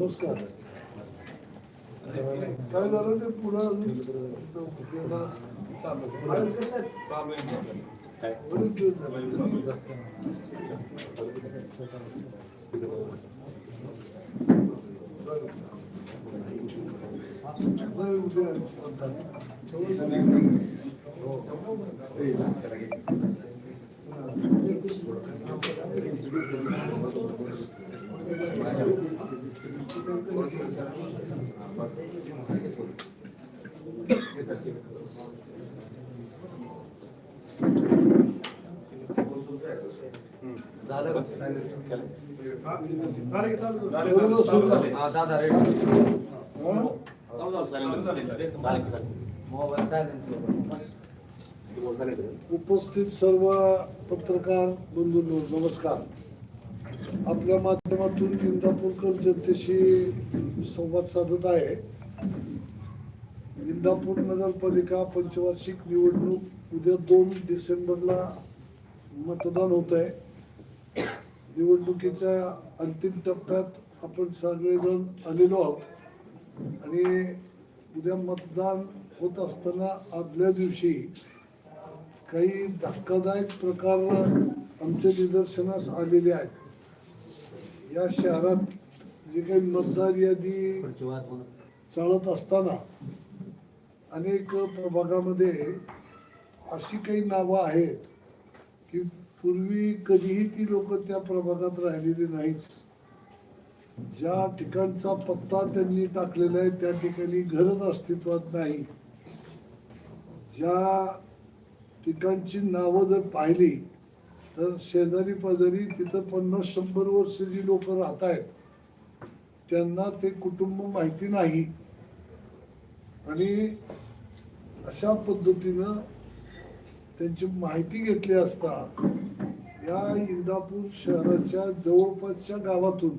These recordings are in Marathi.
नमस्कार काय झालं ते पुढं अजून ते जरा बाहेर कसं आहे? बरेच दिवस झाले. नाही, उद्या दादा? मोबाईल. बस. उपस्थित सर्व पत्रकार बंधूंनो नमस्कार. आपल्या माध्यमातून इंदापूरकर जनतेशी संवाद साधत आहे. इंदापूर नगरपालिका पंचवार्षिक निवडणूक उद्या दोन डिसेंबरला मतदान होत आहे. निवडणुकीच्या अंतिम टप्प्यात आपण सगळेजण आलेलो आहोत. आणि उद्या मतदान होत असताना आदल्या दिवशी काही धक्कादायक प्रकार आमच्या निदर्शनास आलेले आहेत. या शहरात जे काही मतदार यादी चालत असताना अनेक प्रभागामध्ये अशी काही नावं आहेत की पूर्वी कधीही ती लोक त्या प्रभागात राहिलेली नाहीत. ज्या ठिकाणचा पत्ता त्यांनी टाकलेला आहे त्या ठिकाणी घरच अस्तित्वात नाही. ज्या ठिकाणची नावं जर पाहिली तर शेजारी पाजारी तिथं पन्नास शंभर वर्ष जी लोक राहत आहेत त्यांना ते कुटुंब माहिती नाही. आणि अशा पद्धतीनं त्यांची माहिती घेतली असता या इंदापूर शहराच्या जवळपासच्या गावातून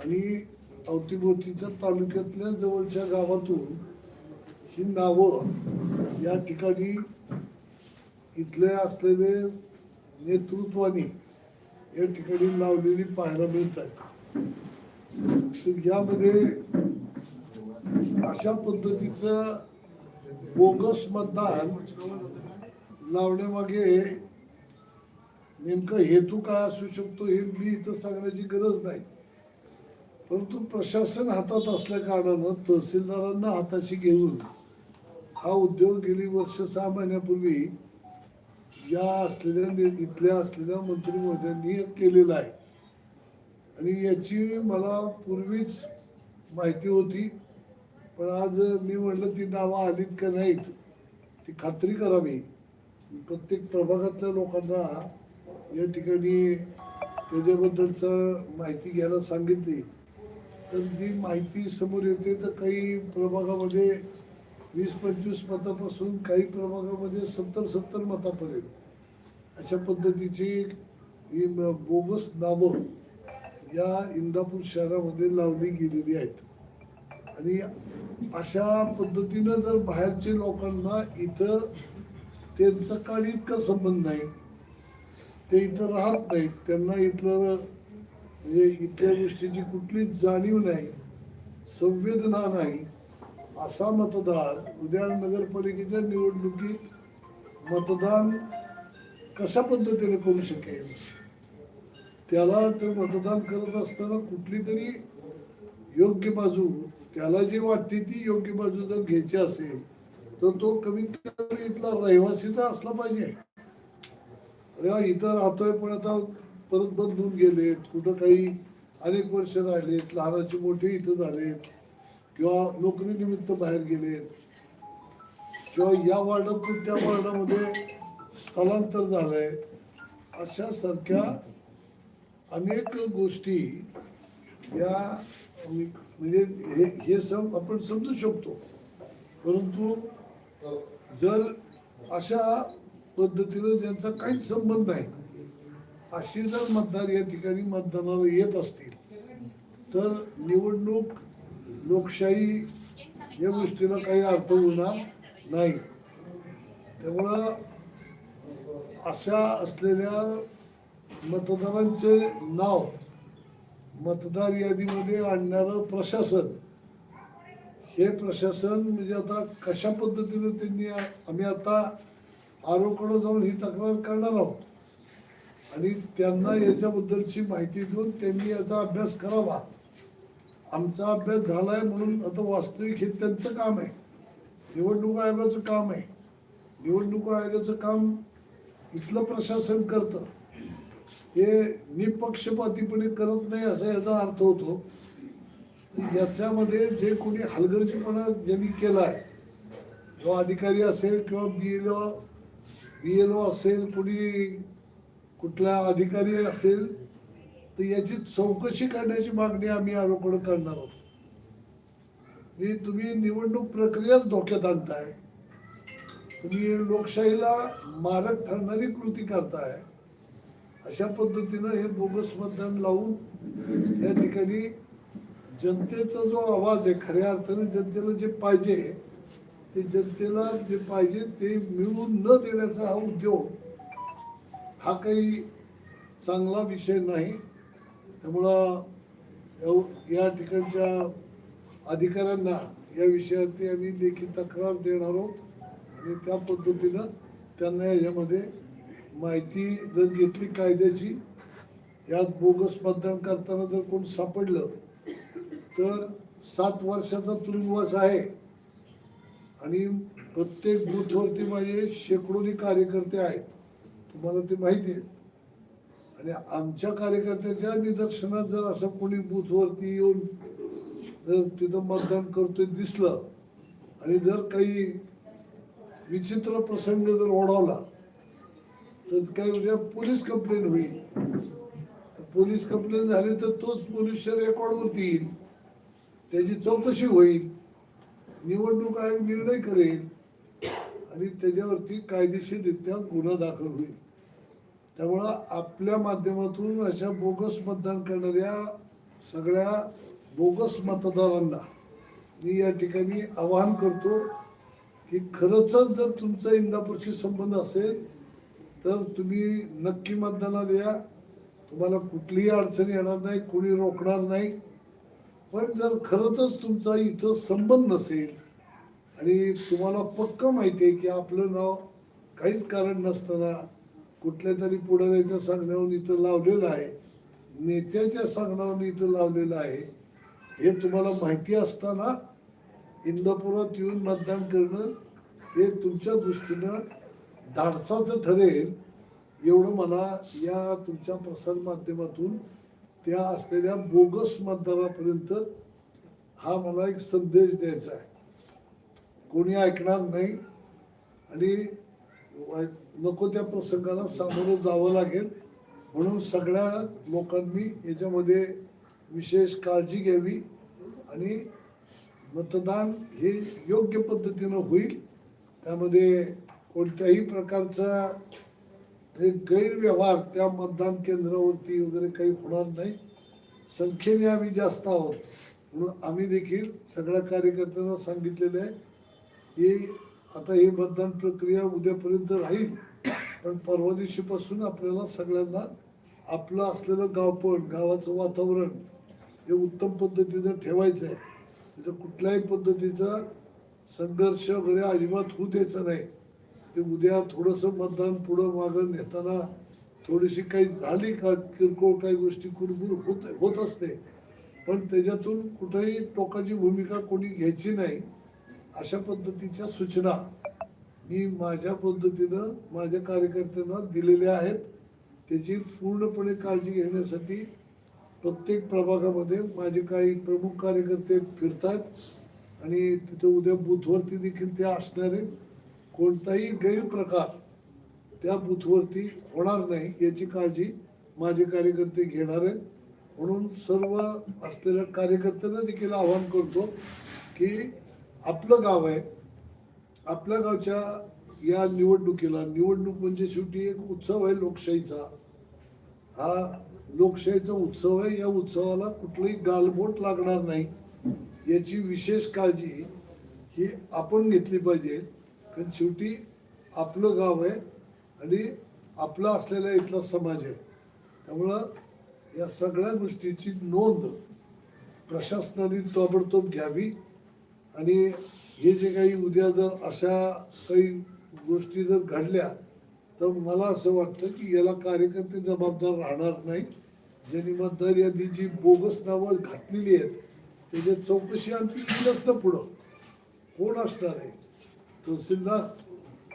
आणि अवतीभोवतीच्या तालुक्यातल्या जवळच्या गावातून ही नावं या ठिकाणी इथले असलेले नेतृत्वाने या ठिकाणी लावलेली पाहायला मिळत आहे तर यामध्ये अशा पद्धतीचं बोगस मतदान लावण्यामागे नेमकं हेतू काय असू शकतो हे मी इथं सांगण्याची गरज नाही. परंतु प्रशासन हातात असल्या कारणानं तहसीलदारांना हाताशी घेऊन हा उद्योग गेली वर्ष सहा महिन्यापूर्वी या असलेल्या इथल्या असलेल्या मंत्री महोदयांनी केलेला आहे. आणि याची मला पूर्वीच माहिती होती पण आज मी म्हटलं ती नावं आलीत का नाहीत ती खात्री करावी प्रत्येक प्रभागातल्या लोकांना या ठिकाणी त्याच्याबद्दलचं माहिती घ्यायला सांगितली. तर जी माहिती समोर येते तर काही प्रभागामध्ये वीस पंचवीस मतापासून काही प्रभागामध्ये सत्तर सत्तर मतापर्यंत. अशा पद्धतीची ही बोगस नावं या इंदापूर शहरामध्ये लावली गेलेली आहेत. आणि अशा पद्धतीनं जर बाहेरचे लोकांना इथं त्यांचा काळ इतका संबंध नाही. ते इथं राहत नाहीत. त्यांना इथलं म्हणजे इथल्या गोष्टीची कुठलीच जाणीव नाही. संवेदना नाही. असा मतदार उद्या नगरपालिकेच्या निवडणुकीत मतदान कशा पद्धतीने करू शकेल? त्याला ते मतदान करत असताना कुठली तरी योग्य बाजू त्याला जी वाटते ती योग्य बाजू जर घ्यायची असेल तर तो कमीत कमी इथला रहिवासी तर असला पाहिजे. अरे इथं राहतोय पण आता परत बदलून गेलेत. कुठं काही अनेक वर्ष राहिलेत लहानाची मोठे इथं झालेत. किंवा नोकरीनिमित्त बाहेर गेलेत किंवा या वार्डातून त्या वार्डामध्ये स्थलांतर झालंय अशा सारख्या अनेक गोष्टी या म्हणजे हे हे सम आपण समजू शकतो. परंतु जर अशा पद्धतीनं ज्यांचा काहीच संबंध नाही अशी जर मतदार या ठिकाणी मतदानाला येत असतील तर निवडणूक लोकशाही या गोष्टीला काही अर्थ होणार नाही. त्यामुळं अशा असलेल्या मतदारांचे नाव मतदार यादीमध्ये आणणारं प्रशासन हे प्रशासन म्हणजे आता कशा पद्धतीने त्यांनी आम्ही आता आरोकडं जाऊन ही तक्रार करणार आहोत? आणि त्यांना याच्याबद्दलची माहिती देऊन त्यांनी याचा अभ्यास करावा. आमचा अभ्यास झालाय म्हणून आता वास्तविक हे त्यांचं काम आहे. निवडणूक आयोगाचं काम आहे. निवडणूक आयोगाचं काम इथलं प्रशासन करतं. हे निपक्षपातीपणे करत नाही असा याचा अर्थ होतो. याच्यामध्ये जे कोणी हलगर्जीपणा ज्यांनी केला आहे जो अधिकारी असेल किंवा बी L O B L O असेल कोणी कुठला अधिकारी असेल तर याची चौकशी करण्याची मागणी आम्ही आरोकडे करणार आहोत. मी तुम्ही निवडणूक प्रक्रियाच धोक्यात आणताय. तुम्ही लोकशाहीला मारक ठरणारी कृती करताय. अशा पद्धतीनं हे बोगस मतदान लावून या ठिकाणी जनतेचा जो आवाज आहे खऱ्या अर्थाने जनतेला जे पाहिजे ते जनतेला जे पाहिजे ते मिळवून न देण्याचा हा उद्योग हा काही चांगला विषय नाही. त्यामुळं एव- या ठिकाणच्या अधिकाऱ्यांना या विषयातली आम्ही लेखी तक्रार देणार आहोत. आणि त्या पद्धतीनं त्यांना याच्यामध्ये माहिती जर घेतली कायद्याची यात बोगस मतदान करताना जर कोण सापडलं तर सात वर्षाचा तुरुंगवास आहे. आणि प्रत्येक बूथवरती माझे शेकडोनी कार्यकर्ते आहेत. तुम्हाला ते माहिती आहे. आणि आमच्या कार्यकर्त्याच्या निदर्शनात जर असं कोणी बूथवरती येऊन जर तिथं मतदान करतोय दिसलं आणि जर काही विचित्र प्रसंग जर ओढवला तर काही उद्या पोलीस कंप्लेंट होईल. पोलीस कंप्लेंट झाली तर तोच पोलीस रेकॉर्डवरती येईल. त्याची चौकशी होईल. निवडणूक आयोग निर्णय करेल. आणि त्याच्यावरती कायदेशीररित्या गुन्हा दाखल होईल. त्यामुळं आपल्या माध्यमातून अशा बोगस मतदान करणाऱ्या सगळ्या बोगस मतदारांना मी या ठिकाणी आवाहन करतो की खरंच जर तुमचा इंदापूरशी संबंध असेल तर तुम्ही नक्की मतदानात या. तुम्हाला कुठलीही अडचण येणार नाही कोणी रोखणार नाही. पण जर खरंच तुमचा इथं संबंध नसेल आणि तुम्हाला पक्क माहिती आहे की आपलं नाव काहीच कारण नसताना कुठल्या तरी पुढाऱ्याच्या सांगण्यावरून इथं लावलेलं आहे. नेत्याच्या सांगण्यावरून इथं लावलेलं आहे. हे तुम्हाला माहिती असताना इंदापुरात येऊन मतदान करणं हे तुमच्या दृष्टीनं धाडसाचं ठरेल. एवढं मला या तुमच्या प्रसार माध्यमातून त्या असलेल्या बोगस मतदारापर्यंत हा मला एक संदेश द्यायचा आहे. कोणी ऐकणार नाही आणि नको त्या प्रसंगाला सामोरं जावं लागेल. म्हणून सगळ्या लोकांनी याच्यामध्ये विशेष काळजी घ्यावी आणि मतदान हे योग्य पद्धतीनं होईल. त्यामध्ये कोणत्याही प्रकारचा गैरव्यवहार त्या मतदान केंद्रावरती वगैरे काही होणार नाही. संख्येने आम्ही जास्त आहोत. म्हणून आम्ही देखील सगळ्या कार्यकर्त्यांना सांगितलेलं आहे की आता ही मतदान प्रक्रिया उद्यापर्यंत राहील. पण परवा दिवशीपासून आपल्याला सगळ्यांना आपलं असलेलं गावपण गावाचं वातावरण हे उत्तम पद्धतीनं ठेवायचं आहे तिथं कुठल्याही पद्धतीचा संघर्ष वगैरे अजिबात होऊ द्यायचा नाही. ते उद्या थोडंसं मतदान पुढं मागं नेताना थोडीशी काही झाली का किरकोळ काही गोष्टी कुरबुर होत होत असते. पण त्याच्यातून कुठेही टोकाची भूमिका कोणी घ्यायची नाही. अशा पद्धतीच्या सूचना मी माझ्या पद्धतीनं माझ्या कार्यकर्त्यांना दिलेल्या आहेत. त्याची पूर्णपणे काळजी घेण्यासाठी प्रत्येक प्रभागामध्ये माझे काही प्रमुख कार्यकर्ते फिरतात आणि तिथं उद्या बूथवरती देखील ते असणार आहेत. कोणताही गैरप्रकार त्या बूथवरती होणार नाही याची काळजी माझे कार्यकर्ते घेणार आहेत. म्हणून सर्व असलेल्या कार्यकर्त्यांना देखील आवाहन करतो की आपलं गाव आहे. आपल्या गावच्या या निवडणुकीला निवडणूक म्हणजे शेवटी एक उत्सव आहे लोकशाहीचा. हा लोकशाहीचा उत्सव आहे. या उत्सवाला कुठलंही गालबोट लागणार नाही. याची विशेष काळजी ही आपण घेतली पाहिजे. कारण शेवटी आपलं गाव आहे आणि आपला असलेला इथला समाज आहे. त्यामुळं या सगळ्या गोष्टीची नोंद प्रशासनाने ताबडतोब घ्यावी. आणि हे जे काही उद्या जर अशा काही गोष्टी जर घडल्या तर मला असं वाटतं की याला कार्यकर्ते जबाबदार राहणार नाही. ज्यांनी मतदार यादी जी बोगस नावं घातलेली आहेत त्याच्यात चौकशी आणखी येईलच ना पुढं. कोण असणार आहे? तहसीलदार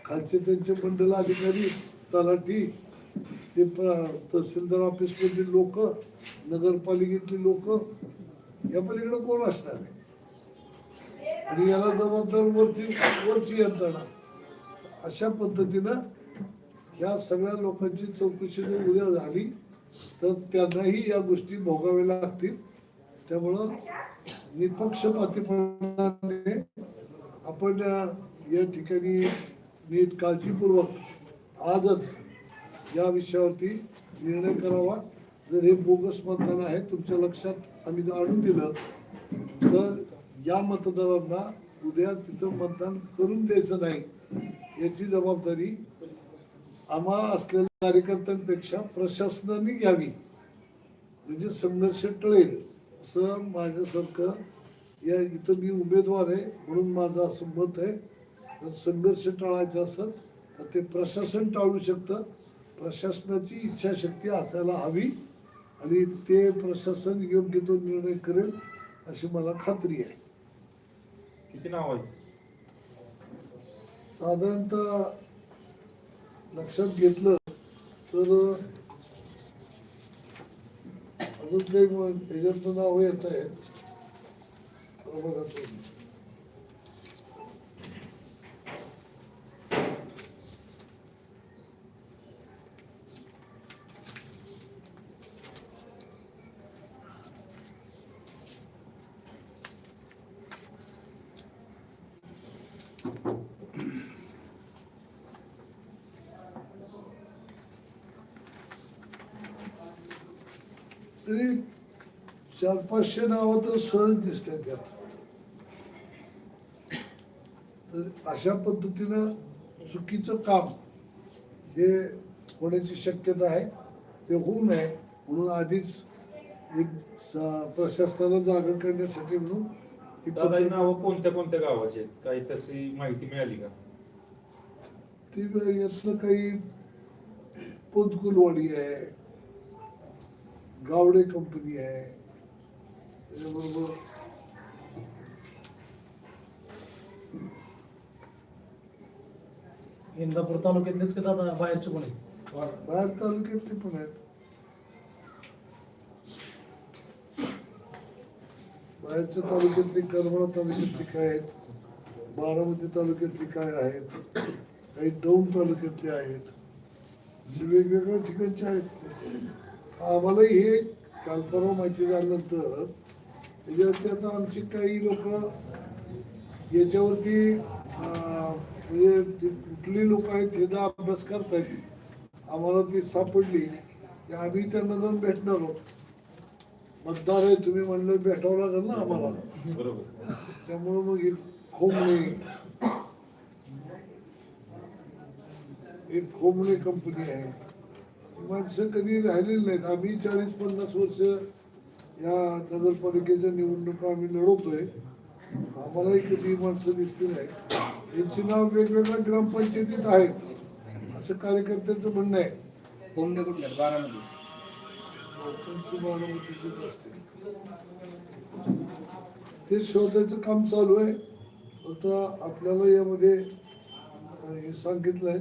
खालचे त्यांचे मंडल अधिकारी तलाठी ते तहसीलदार ऑफिसमधली लोक नगरपालिकेतली लोक या पलीकडे कोण असणार आहे? आणि याला जबाबदार वरची वरची यंत्रणा. अशा पद्धतीनं ह्या सगळ्या लोकांची चौकशी जर उद्या झाली तर त्यांनाही या गोष्टी भोगाव्या लागतील. त्यामुळं निपक्षपातीपणाने आपण या ठिकाणी नीट काळजीपूर्वक आजच या विषयावरती निर्णय करावा. जर हे बोगस मतदान आहे तुमच्या लक्षात आम्ही आणून दिलं तर या मतदारांना उद्या तिथं मतदान करून द्यायचं नाही याची जबाबदारी आम्हा असलेल्या कार्यकर्त्यांपेक्षा प्रशासनाने घ्यावी. म्हणजे संघर्ष टळेल असं माझ्यासारखं या इथं मी उमेदवार आहे म्हणून माझं असं मत आहे. जर संघर्ष टाळायचा असेल तर ते प्रशासन टाळू शकतं. प्रशासनाची इच्छाशक्ती असायला हवी आणि ते प्रशासन योग्य तो निर्णय करेल अशी मला खात्री आहे. किती नाव आहेत? साधारणतः लक्षात घेतलं तर अजून काही मग नाव नावं येत आहेत. तरी चार पाचशे नावं तर सहज दिसते त्यात अशा पद्धतीनं चुकीचं काम हे होण्याची शक्यता आहे ते होऊ नये म्हणून आधीच एक प्रशासनाला जागा करण्यासाठी म्हणून दादा पद्धत- नावं कोणत्या कोणत्या गावाची आहेत काही तशी माहिती मिळाली का ती यातलं काही पोतकुलवाडी आहे गावडे कंपनी आहे. त्याच्याबरोबर इंदापूर तालुक्यातलेच की दादा? बाहेरचे पण आहेत? बाहेर तालुक्यातले पण आहेत. बाहेरच्या तालुक्यातली करमाळा तालुक्यातली काय आहेत? बारामती तालुक्यातली काय आहेत? काही दौंड तालुक्यातले आहेत. जे वेगवेगळ्या ठिकाणचे आहेत. आम्हाला हे काल परवा माहिती झाल्यानंतर त्याच्यावरती आता आमची काही लोक याच्यावरती म्हणजे कुठली लोक आहेत हे जर अभ्यास करतायत आम्हाला ती सापडली. की आम्ही त्यांना जाऊन भेटणार आहोत. मतदार आहे तुम्ही म्हणलं भेटावं लागेल ना आम्हाला. बरोबर. त्यामुळे मग एक खोमणे एक खोमणे कंपनी आहे. माणसं कधी राहिलेली नाहीत. आम्ही चाळीस पन्नास वर्ष या नगरपालिकेच्या निवडणुका आम्ही लढवतोय. आम्हालाही कधी माणसं दिसली नाही यांची नाव वेगवेगळ्या ग्रामपंचायतीत आहेत. असं कार्यकर्त्यांचं म्हणणं आहे. कोंबडे कुठले बारामध्ये त्यांची बारामतीचीच असते ते शोधायचं काम चालू आहे. आता आपल्याला यामध्ये हे सांगितलंय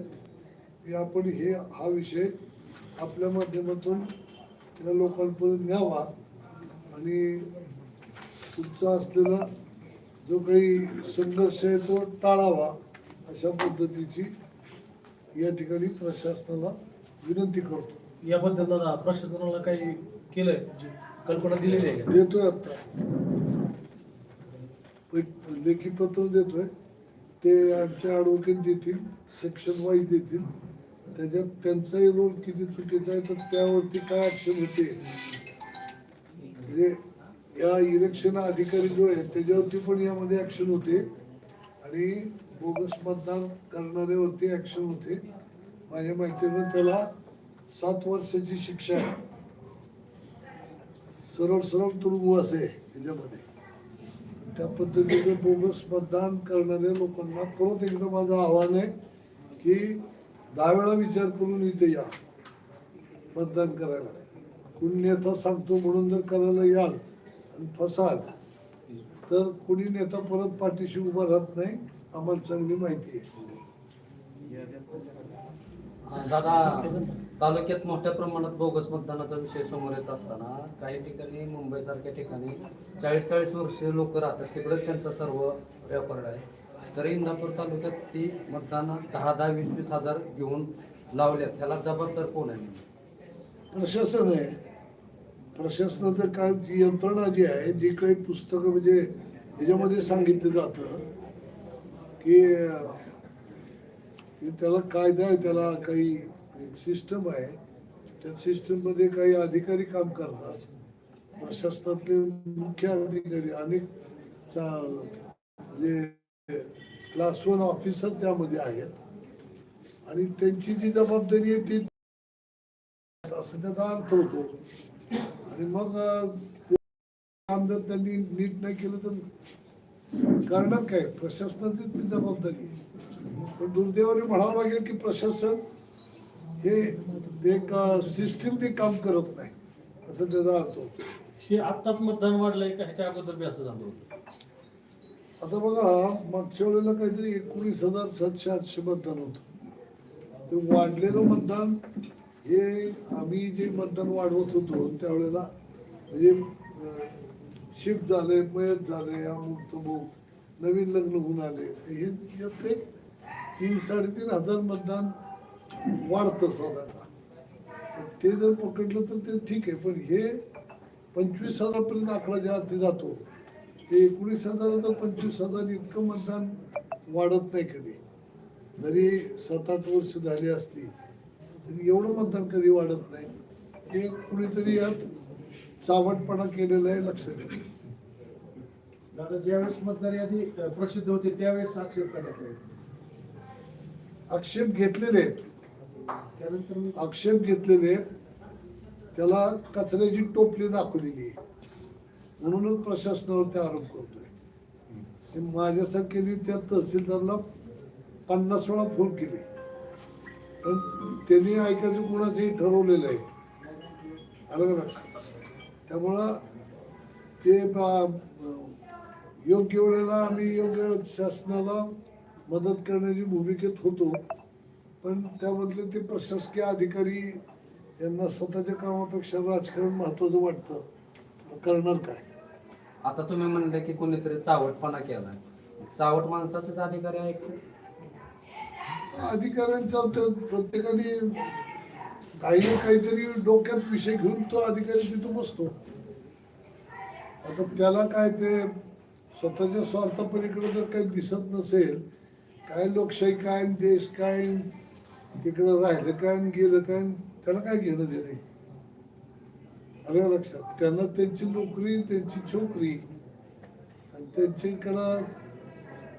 की आपण हे हा विषय आपल्या माध्यमातून या लोकांपर्यंत न्यावा आणि तुमचा असलेला जो काही संघर्ष आहे तो टाळावा अशा पद्धतीची या ठिकाणी प्रशासनाला विनंती करतो. याबद्दल दादा प्रशासनाला काही केलंय? म्हणजे कल्पना दिलेली आहे देतोय आता. लेखी पत्र देतोय. ते आमच्या ॲडव्होकेट देतील सेक्शन वाईज देतील. त्याच्यात त्यांचाही रोल किती चुकीचा आहे तर त्यावरती काय ऍक्शन होते? म्हणजे या इलेक्शन अधिकारी जो आहे त्याच्यावरती पण यामध्ये ऍक्शन होते. आणि बोगस मतदान करणाऱ्यावरती ऍक्शन होते. माझ्या माहितीनं त्याला सात वर्षाची शिक्षा आहे. सरळ सरळ तुरुंगवास आहे त्याच्यामध्ये. त्या पद्धतीने बोगस मतदान करणाऱ्या लोकांना परत एकदा माझं आव्हान आहे की दहा वेळा विचार करून इथे या. मतदान करायला. कुणी नेता सांगतो म्हणून जर करायला याल आणि फसाल तर कुणी नेता परत पाठीशी उभा राहत नाही आम्हाला चांगली माहिती आहे. दादा तालुक्यात मोठ्या प्रमाणात बोगस मतदानाचा विषय समोर येत असताना काही ठिकाणी मुंबईसारख्या ठिकाणी चाळीस चाळीस वर्षे लोक राहतात. तिकडे त्यांचा सर्व रेकॉर्ड आहे. तर इंदापूर तालुक्यात ती मतदान दहा दहा वीस वीस हजार घेऊन लावल्यात. ह्याला जबाबदार कोण आहे? प्रशासन आहे. प्रशासनाचं काय जी यंत्रणा जी आहे जी काही पुस्तकं म्हणजे ह्याच्यामध्ये सांगितलं जातं की त्याला कायदा आहे त्याला काही सिस्टम आहे. त्या सिस्टममध्ये काही अधिकारी काम करतात. प्रशासनातले मुख्य अधिकारी अनेक चा- म्हणजे क्लास वन ऑफिसर त्यामध्ये आहेत. आणि त्यांची जी जबाबदारी आहे ती असं त्याचा अर्थ होतो. आणि मग काम जर त्यांनी नीट नाही केलं तर करणार काय? प्रशासनाची ती जबाबदारी आहे. पण दुर्दैवाने म्हणावं लागेल की प्रशासन हे एक सिस्टीमने काम करत नाही. असं त्याचा अर्थ होतो. हे आत्ताच मतदान वाढलंय का? ह्याच्या अगोदर बी असं झालं होतं. आता बघा मागच्या वेळेला काहीतरी एकोणीस हजार सातशे आठशे मतदान होतं. ते वाढलेलं मतदान हे आम्ही जे मतदान वाढवत होतो त्यावेळेला म्हणजे शिफ्ट झाले मयत झाले अमुक तमुक नवीन लग्न होऊन आले. हे ते तीन साडेतीन हजार मतदान वाढतं साधारण ते जर पकडलं तर ते ठीक आहे पण हे पंचवीस हजारपर्यंत आकडा ज्या आधी जातो ते एकोणीस हजार तर पंचवीस हजार इतकं मतदान वाढत नाही कधी. जरी सात आठ वर्ष झाली असली तरी एवढं मतदान कधी वाढत नाही. हे कुणीतरी यात चावटपणा केलेला आहे लक्षात येईल दादा ज्यावेळेस मतदार यादी प्रसिद्ध होते त्यावेळेस आक्षेप करण्यात आले आक्षेप घेतलेले आहेत. आक्षेप घेतलेले आहेत. त्याला कचऱ्याची टोपली दाखवलेली आहे. म्हणूनच प्रशासनावर आरोप करतोय. ते माझ्यासारख्याने त्या तहसीलदारला पन्नास वेळा फोन केले. पण त्यांनी ऐकायचं कोणाचंही ठरवलेलं आहे. आलं का लक्षात? त्यामुळं ते योग्य वेळेला आम्ही योग्य शासनाला मदत करण्याची भूमिकेत होतो. पण त्यामधले ते प्रशासकीय अधिकारी यांना स्वतःच्या कामापेक्षा राजकारण महत्वाचं वाटतं. करणार काय? आता तुम्ही म्हणले की कोणीतरी चावटपणा केला चावट माणसाचाच अधिकारी आहे का? अधिकाऱ्यांचा तर प्रत्येकाने काही ना काहीतरी डोक्यात विषय घेऊन तो अधिकारी तिथं बसतो आता त्याला काय ते स्वतःच्या स्वार्थपलीकडे जर काही दिसत नसेल काय लोकशाही काय आणि देश काय तिकडं राहिलं काय आणि गेलं काय आणि त्याला काय घेणं देणं आहे? आलं लक्षात. त्यांना त्यांची नोकरी त्यांची छोकरी. आणि त्यांच्याकडं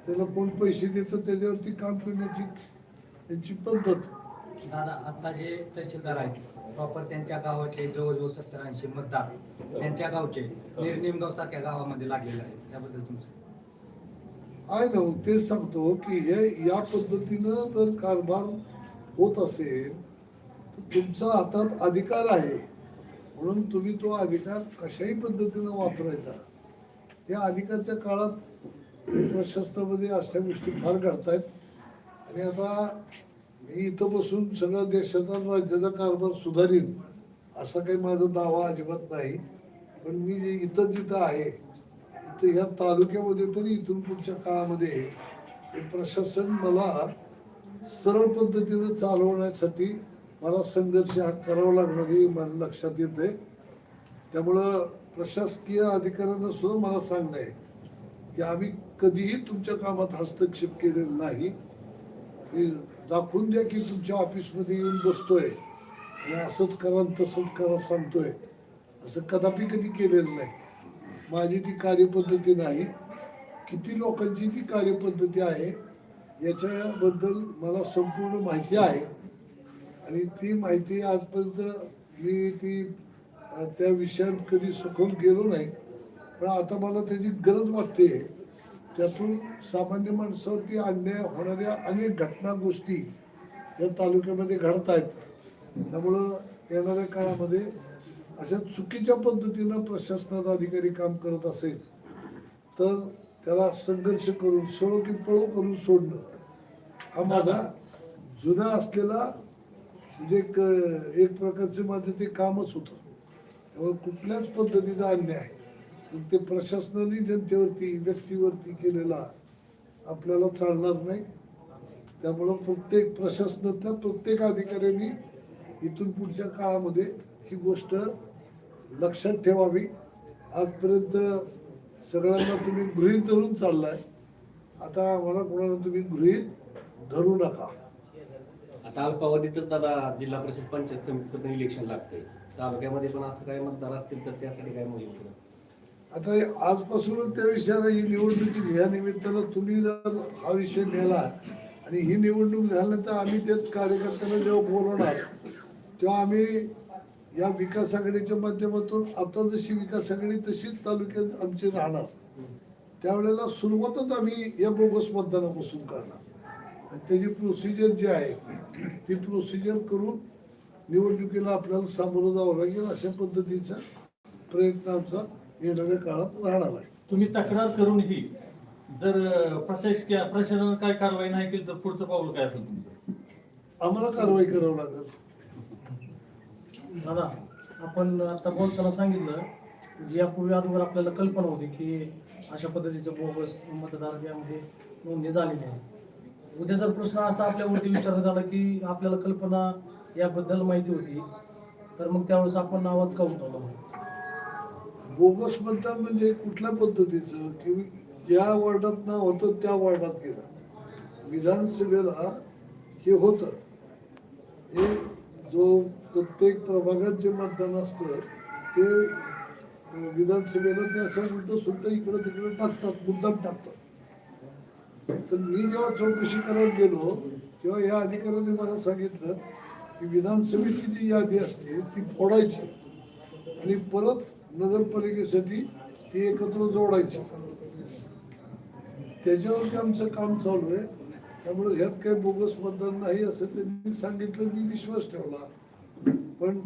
त्याला कोण पैसे देतं त्याच्यावरती काम करण्याची त्यांची पद्धत. दादा आता जे तहसीलदार आहेत प्रॉपर त्यांच्या गावाचे जवळजवळ सत्तर ऐंशी मतदार त्यांच्या गावचे निर्निमगाव सारख्या गावामध्ये लागलेले आहेत. त्याबद्दल तुमचं? आहे ना तेच सांगतो की हे या पद्धतीनं जर कारभार होत असेल तर तुमचा हातात अधिकार आहे. म्हणून तुम्ही तो अधिकार कशाही पद्धतीनं वापरायचा. या अधिकारच्या काळात प्रशासनामध्ये अशा गोष्टी फार घडतायत. आणि आता मी इथं बसून सगळ्या देशाचा राज्याचा कारभार सुधारीन असा काही माझा दावा अजिबात नाही. पण मी जे इथं जिथं आहे इथं ह्या तालुक्यामध्ये तरी इथून पुढच्या काळामध्ये प्रशासन मला सरळ पद्धतीनं चालवण्यासाठी मला संघर्ष हा करावा लागणार हे मला लक्षात येते त्यामुळं प्रशासकीय अधिकाऱ्यांना सुद्धा मला सांगणं आहे की आम्ही कधीही तुमच्या कामात हस्तक्षेप केलेला नाही. हे दाखवून द्या की तुमच्या ऑफिसमध्ये येऊन बसतोय आणि असंच करा तसंच करा सांगतोय. असं कदापि कधी केलेलं नाही. माझी ती कार्यपद्धती नाही. किती लोकांची ती कार्यपद्धती आहे याच्याबद्दल मला संपूर्ण माहिती आहे. आणि ती माहिती आजपर्यंत मी ती त्या विषयात कधी सखोल गेलो नाही. पण आता मला त्याची गरज वाटते. त्यातून सामान्य माणसावरती अन्याय होणाऱ्या अनेक घटना गोष्टी या तालुक्यामध्ये घडत आहेत. त्यामुळं येणाऱ्या काळामध्ये अशा चुकीच्या पद्धतीनं प्रशासनाचा अधिकारी काम करत असेल तर त्याला संघर्ष करून सळो की पळो करून सोडणं हा माझा जुना असलेला म्हणजे एक एक प्रकारचे माझं ते कामच होतं. त्यामुळे कुठल्याच पद्धतीचा अन्याय. मग ते प्रशासनाने जनतेवरती व्यक्तीवरती केलेला आपल्याला चालणार नाही. त्यामुळं प्रत्येक प्रशासनातल्या प्रत्येक अधिकाऱ्यांनी इथून पुढच्या काळामध्ये ही गोष्ट लक्षात ठेवावी. आजपर्यंत सगळ्यांना तुम्ही गृहीत धरून चाललाय. आता आम्हाला कोणाला तुम्ही गृहीत धरू नका. आता अल्पावधीतच दादा जिल्हा परिषद पंचायत समितीकडून इलेक्शन लागते तालुक्यामध्ये पण असं काय मतदार असतील तर त्यासाठी काय मोहीम केलं आता हे आजपासूनच त्या विषयाला ही निवडणूक या निमित्तानं तुम्ही जर हा विषय नेला आणि ही निवडणूक झाल्यानंतर आम्ही तेच कार्यकर्त्यांना जेव्हा बोलवणार तेव्हा आम्ही या विकास आघाडीच्या माध्यमातून आता जशी विकास आघाडी तशीच तालुक्यात आमची राहणार. त्यावेळेला सुरुवातच आम्ही या बोगस मतदानापासून करणार. त्याची प्रोसिजर जी आहे ती प्रोसिजर करून निवडणुकीला आपल्याला सामोरं जावं लागेल अशा पद्धतीचा प्रयत्न आमचा येणाऱ्या काळात राहणार आहे. तुम्ही तक्रार करूनही जर प्रशासकीय प्रशासनानं काय कारवाई नाही केली तर पुढचं पाऊल काय असेल तुमचं? आम्हाला कारवाई करावी लागेल. दादा आपण आता बोलताना सांगितलं जी यापूर्वी अगोदर आपल्याला कल्पना होती की अशा पद्धतीचं बोगस मतदार यामध्ये नोंदणी झालेली आहे. उद्या जर प्रश्न असा आपल्यावरती विचारण्यात आला की आपल्याला कल्पना याबद्दल माहिती होती तर मग त्यावेळेस आपण आवाज का उठवलं बोगस मतदान म्हणजे कुठल्या पद्धतीचं? की ज्या वॉर्डात ना होतं त्या वॉर्डात गेलं. विधानसभेला हे होतं. हे जो प्रत्येक प्रभागात जे मतदान असतं ते विधानसभेला ते असं उलट सुलट इकडं तिकडे टाकतात मुद्दाम टाकतात. तर मी जेव्हा चौकशी करायला गेलो तेव्हा या अधिकाऱ्यांनी मला सांगितलं की विधानसभेची जी यादी असते ती फोडायची. आणि परत नगरपालिकेसाठी ती एकत्र जोडायची. त्याच्यावरती आमचं काम चालू आहे. त्यामुळे ह्यात काही बोगस मतदान नाही असं त्यांनी सांगितलं मी विश्वास ठेवला. पण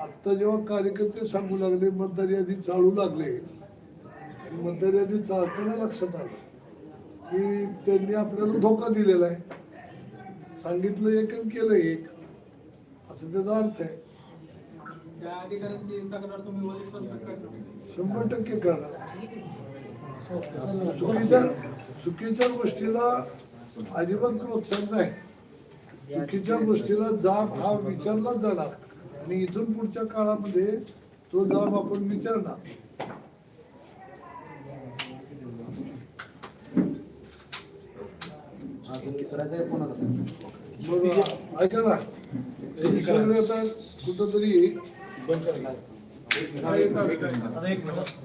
आत्ता जेव्हा कार्यकर्ते सांगू लागले मतदार यादी चालू लागले आणि मतदार यादी चालताना लक्षात आलं. की त्यांनी आपल्याला धोका दिलेला आहे. सांगितलं एक आणि केलं एक. असं त्याचा अर्थ आहे. शंभर टक्के करणार. चुकीच्या चुकीच्या गोष्टीला अजिबात प्रोत्साहन नाही. चुकीच्या गोष्टीला जाब हा विचारलाच जाणार. आणि इथून पुढच्या काळामध्ये तो जाब आपण विचारणार अजून विचारायचं आहे कोणाला काय? मग ऐका ना. सगळे आता कुठंतरी एक मिनिट.